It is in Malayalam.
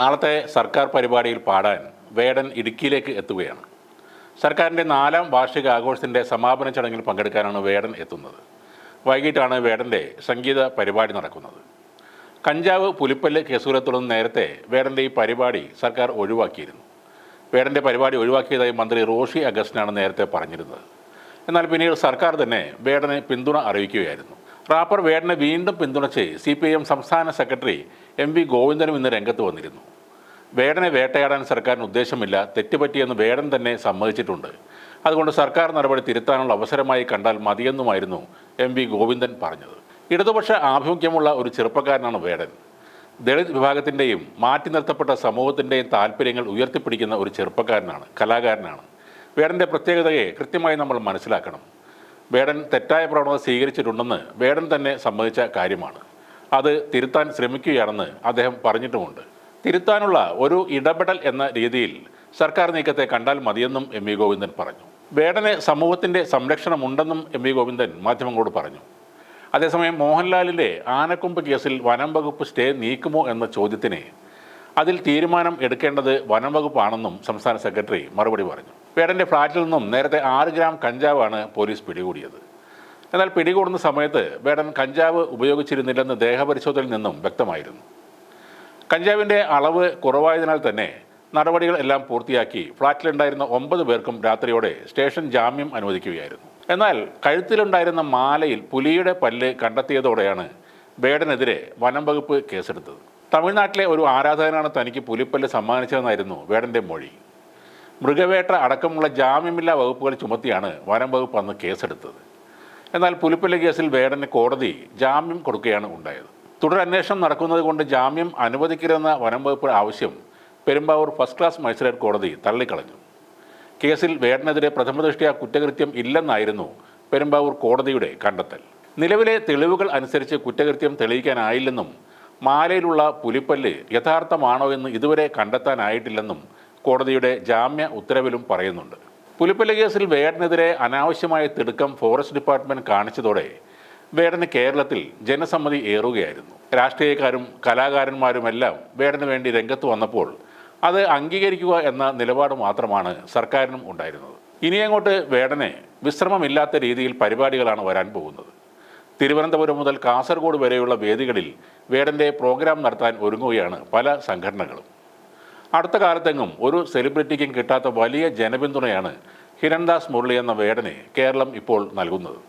നാളത്തെ സർക്കാർ പരിപാടിയിൽ പാടാൻ വേടൻ ഇടുക്കിയിലേക്ക് എത്തുകയാണ്. സർക്കാരിന്റെ നാലാം വാർഷിക ആഘോഷത്തിന്റെ സമാപന ചടങ്ങിൽ പങ്കെടുക്കാനാണ് വേടൻ എത്തുന്നത്. വൈകിട്ടാണ് വേടന്റെ സംഗീത പരിപാടി നടക്കുന്നത്. കഞ്ചാവ് പുലിപ്പല്ല് കേസുകളെ തുടർന്ന് നേരത്തെ വേടന്റെ ഈ പരിപാടി സർക്കാർ ഒഴിവാക്കിയിരുന്നു. വേടന്റെ പരിപാടി ഒഴിവാക്കിയതായി മന്ത്രി റോഷി അഗസ്റ്റിനാണ് നേരത്തെ പറഞ്ഞിരുന്നത്. എന്നാൽ പിന്നീട് സർക്കാർ തന്നെ വേടനെ പിന്തുണ അറിയിക്കുകയായിരുന്നു. റാപ്പർ വേടനെ വീണ്ടും പിന്തുണച്ച് സി സംസ്ഥാന സെക്രട്ടറി എം വി ഗോവിന്ദനും ഇന്ന് രംഗത്ത് വന്നിരുന്നു. വേടനെ വേട്ടയാടാൻ സർക്കാരിന് ഉദ്ദേശമില്ല. തെറ്റുപറ്റിയെന്ന് വേടൻ തന്നെ സമ്മതിച്ചിട്ടുണ്ട്. അതുകൊണ്ട് സർക്കാർ നടപടി തിരുത്താനുള്ള അവസരമായി കണ്ടാൽ മതിയെന്നുമായിരുന്നു എം വി ഗോവിന്ദൻ പറഞ്ഞത്. ഇടതുപക്ഷ ആഭിമുഖ്യമുള്ള ഒരു ചെറുപ്പക്കാരനാണ് വേടൻ. ദളിത് വിഭാഗത്തിന്റെയും മാറ്റി നിർത്തപ്പെട്ട സമൂഹത്തിന്റെയും താല്പര്യങ്ങൾ ഉയർത്തിപ്പിടിക്കുന്ന ഒരു ചെറുപ്പക്കാരനാണ് കലാകാരനാണ്. വേടന്റെ പ്രത്യേകതയെ കൃത്യമായി നമ്മൾ മനസ്സിലാക്കണം. വേടൻ തെറ്റായ പ്രവണത സ്വീകരിച്ചിട്ടുണ്ടെന്ന് വേടൻ തന്നെ സമ്മതിച്ച കാര്യമാണ്. അത് തിരുത്താൻ ശ്രമിക്കുകയാണെന്ന് അദ്ദേഹം പറഞ്ഞിട്ടുമുണ്ട്. തിരുത്താനുള്ള ഒരു ഇടപെടൽ എന്ന രീതിയിൽ സർക്കാർ നീക്കത്തെ കണ്ടാൽ മതിയെന്നും എം വി ഗോവിന്ദൻ പറഞ്ഞു. വേടന് സമൂഹത്തിന്റെ സംരക്ഷണമുണ്ടെന്നും എം വി ഗോവിന്ദൻ മാധ്യമങ്ങളോട് പറഞ്ഞു. അതേസമയം മോഹൻലാലിന്റെ ആനക്കൊമ്പ് കേസിൽ വനം വകുപ്പ് സ്റ്റേ നീക്കുമോ എന്ന ചോദ്യത്തിന് അതിൽ തീരുമാനം എടുക്കേണ്ടത് വനം വകുപ്പാണെന്നും സംസ്ഥാന സെക്രട്ടറി മറുപടി പറഞ്ഞു. വേടന്റെ ഫ്ളാറ്റിൽ നിന്നും നേരത്തെ ആറ് ഗ്രാം കഞ്ചാവാണ് പോലീസ് പിടികൂടിയത്. എന്നാൽ പിടികൂടുന്ന സമയത്ത് വേടൻ കഞ്ചാവ് ഉപയോഗിച്ചിരുന്നില്ലെന്ന് ദേഹപരിശോധനയിൽ നിന്നും വ്യക്തമായിരുന്നു. കഞ്ചാവിന്റെ അളവ് കുറവായതിനാൽ തന്നെ നടപടികൾ എല്ലാം പൂർത്തിയാക്കി ഫ്ളാറ്റിലുണ്ടായിരുന്ന ഒമ്പത് പേർക്കും രാത്രിയോടെ സ്റ്റേഷൻ ജാമ്യം അനുവദിക്കുകയായിരുന്നു. എന്നാൽ കഴുത്തിലുണ്ടായിരുന്ന മാലയിൽ പുലിയുടെ പല്ല് കണ്ടെത്തിയതോടെയാണ് ബേഡനെതിരെ വനം വകുപ്പ് കേസെടുത്തത്. തമിഴ്നാട്ടിലെ ഒരു ആരാധകനാണ് തനിക്ക് പുലിപ്പല്ല് സമ്മാനിച്ചതെന്നായിരുന്നു വേടന്റെ മൊഴി. മൃഗവേട്ട അടക്കമുള്ള ജാമ്യമില്ലാ വകുപ്പുകൾ ചുമത്തിയാണ് വനം വകുപ്പ് അന്ന് കേസെടുത്തത്. എന്നാൽ പുലിപ്പല്ല് കേസിൽ വേടന് കോടതി ജാമ്യം കൊടുക്കുകയാണ് ഉണ്ടായത്. തുടരന്വേഷണം നടക്കുന്നത് കൊണ്ട് ജാമ്യം അനുവദിക്കരുതെന്ന വനം വകുപ്പ് ആവശ്യം പെരുമ്പാവൂർ ഫസ്റ്റ് ക്ലാസ് മജിസ്ട്രേറ്റ് കോടതി തള്ളിക്കളഞ്ഞു. കേസിൽ വേടനെതിരെ പ്രഥമദൃഷ്ടിയാ കുറ്റകൃത്യം ഇല്ലെന്നായിരുന്നു പെരുമ്പാവൂർ കോടതിയുടെ കണ്ടെത്തൽ. നിലവിലെ തെളിവുകൾ അനുസരിച്ച് കുറ്റകൃത്യം തെളിയിക്കാനായില്ലെന്നും മാലയിലുള്ള പുലിപ്പല്ല് യഥാർത്ഥമാണോ എന്ന് ഇതുവരെ കണ്ടെത്താനായിട്ടില്ലെന്നും കോടതിയുടെ ജാമ്യ ഉത്തരവിലും പറയുന്നുണ്ട്. പുലിപ്പല്ല് കേസിൽ വേടനെതിരെ അനാവശ്യമായ തിടുക്കം ഫോറസ്റ്റ് ഡിപ്പാർട്ട്മെന്റ് കാണിച്ചതോടെ വേടന് കേരളത്തിൽ ജനസമ്മതി ഏറുകയായിരുന്നു. രാഷ്ട്രീയക്കാരും കലാകാരന്മാരുമെല്ലാം വേടന് വേണ്ടി രംഗത്ത് വന്നപ്പോൾ അത് അംഗീകരിക്കുക എന്ന നിലപാട് മാത്രമാണ് സർക്കാരിനും ഉണ്ടായിരുന്നത്. ഇനി അങ്ങോട്ട് വേടനെ വിശ്രമമില്ലാത്ത രീതിയിൽ പരിപാടികളാണ് വരാൻ പോകുന്നത്. തിരുവനന്തപുരം മുതൽ കാസർഗോഡ് വരെയുള്ള വേദികളിൽ വേടന്റെ പ്രോഗ്രാം നടത്താൻ ഒരുങ്ങുകയാണ് പല സംഘടനകളും. അടുത്ത കാലത്തെങ്ങും ഒരു സെലിബ്രിറ്റിക്കും കിട്ടാത്ത വലിയ ജനപിന്തുണയാണ് ഹിരൺദാസ് മുരളി എന്ന വേടനെ കേരളം ഇപ്പോൾ നൽകുന്നത്.